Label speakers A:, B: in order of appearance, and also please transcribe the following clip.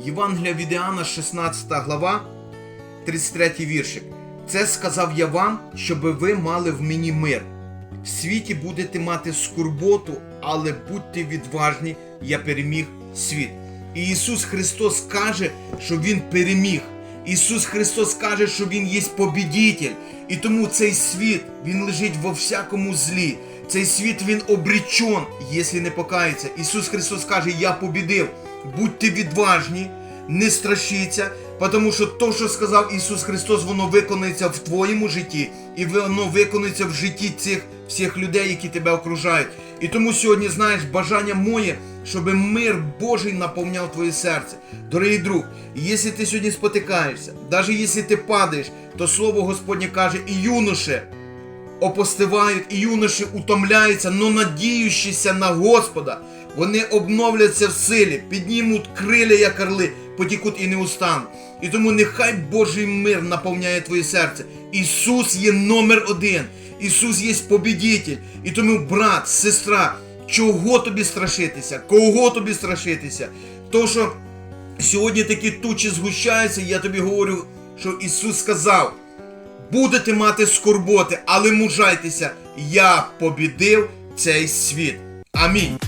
A: Євангелія від Іоанна, 16 глава, 33 віршик. Це сказав я вам, щоб ви мали в мені мир. В світі будете мати скорботу, але будьте відважні, я переміг світ. І Ісус Христос каже, що Він переміг. Ісус Христос каже, що Він є побідітель. І тому цей світ, він лежить во всякому злі. Цей світ він обречен, якщо не покається. Ісус Христос каже, я побідив. Будьте відважні, не страшіться, тому що то, що сказав Ісус Христос, воно виконується в твоєму житті, і воно виконується в житті цих всіх людей, які тебе окружають. І тому сьогодні, знаєш, бажання моє, щоб мир Божий наповняв твоє серце. Дорогий друг, якщо ти сьогодні спотикаєшся, навіть якщо ти падаєш, то слово Господнє каже, і юноше опостивають, і юноші утомляються, но надіючися на Господа, вони обновляться в силі, піднімуть криля, як орли, потікуть і не устануть. І тому нехай Божий мир наповняє твоє серце. Ісус є номер один. Ісус є побідітель. І тому, брат, сестра, чого тобі страшитися? Кого тобі страшитися? То, що сьогодні такі тучі згущаються, я тобі говорю, що Ісус сказав: будете мати скорботи, але мужайтеся, я побідив цей світ. Амінь.